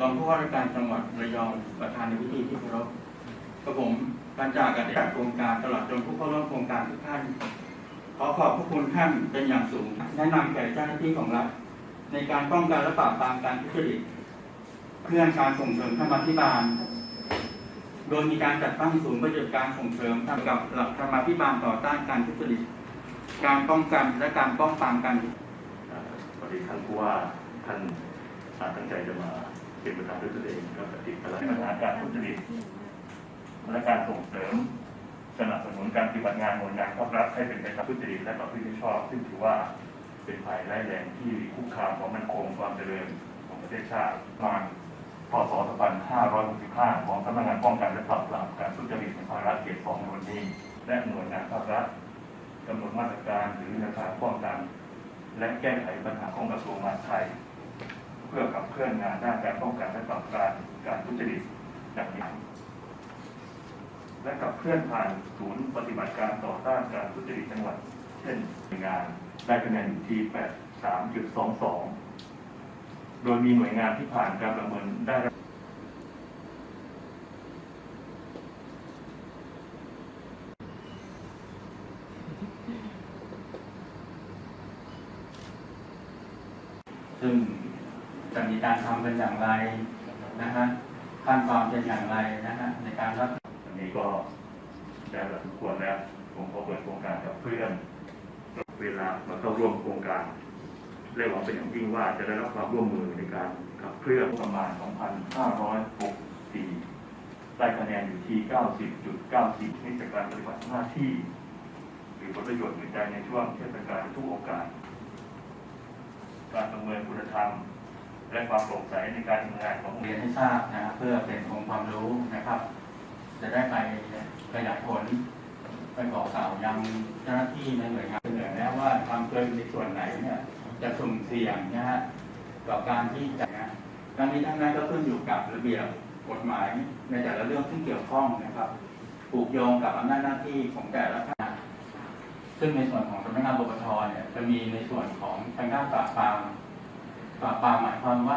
รองผู้ว่าราชการจังหวัดระยองประธานในพิธีที่เคารพกระผมการจากกันจากโครงการตลอดจนผู้เข้าร่วมโครงการทุกท่าน ขอขอบพระคุณท่านเป็นอย่างสูง แนะนำแก่เจ้าหน้าที่ของรัฐในการป้องกันและปราบปรามการทุจริตเพื่อการส่งเสริมธรรมาภิบาล โดยมีการจัดตั้งศูนย์ปฏิบัติการส่งเสริมทำกับหลักธรรมาภิบาลต่อต้านการทุจริตการป้องกันและการป้องปรามการเอ่อสวัสดีท่านผู้ว่าท่านตั้งใจจะมา เป็นประธานด้วยตัวเองก็ปฏิบัติปัญหาการทุจริตและการส่งเสริมสนับสนุนการปฏิบัติงานหน่วยงานภาครัฐให้เป็นไปตามทุจริตและประพฤติมิชอบ ซึ่งถือว่าเป็นภัยร้ายแรงที่คุกคามความมั่นคงความเจริญของประเทศชาติประมาพศ2565 ของสำนักงานป้องกันและปราบปรามการทุจริตในภาครัฐเขตสองในวันนี้ และหน่วยงานภาครัฐกำหนดมาตรการหรือแนวทางป้องกัน และแก้ไขปัญหาของกระทรวงมหาดไทย พื่อขับเคลื่อนงานด้านการป้องกันและปราบปรามการทุจริตอย่างนี้และขับเคลื่อนผ่านศูนย์ปฏิบัติการต่อต้านการทุจริตจังหวัด เช่นหน่วยงานได้คะแนนอยู่ที่ 83.22 โดยมีหน่วยงานที่ผ่านการประเมินได้ซึ่ง จะมีการทำเป็นอย่างไรนะฮะขั้นตอนเป็นอย่างไรนะฮะในการรับอันนี้ก็ได้เวลาสมควรแล้วผมขอเปิดโครงการกับเพื่อนเวลามาเข้าร่วมโครงการและหวังเป็นอย่างยิ่งว่าจะได้รับความร่วมมือในการขับเคลื่อนประมาณ 2,564ได้คะแนนอยู่ที่ 90.94นี่จากการปฏิบัติหน้าที่ หรือผลประโยชน์อื่นใดในช่วงเทศกาลทุกโอกาส การประเมินคุณธรรม และความโปร่งใสในการทำงานของเรียนให้ทราบนะฮะเพื่อเป็นองค์ความรู้นะครับ จะได้ไปขยายผลไปบอกกล่าวยังเจ้าหน้าที่ในหน่วยงานเสนอแล้วว่าทำเกินในส่วนไหนเนี่ยจะสุ่มเสี่ยงนะฮะต่อการที่จะนะทั้งนี้ทั้งนั้นก็ขึ้นอยู่กับระเบียบกฎหมายในแต่ละเรื่องที่เกี่ยวข้องนะครับผูกโยงกับอำนาจหน้าที่ของแต่ละท่านซึ่งในส่วนของสำนักงานปปชเนี่ยจะมีในส่วนของทางด้านปราบปราม ปลาปราหมายความว่า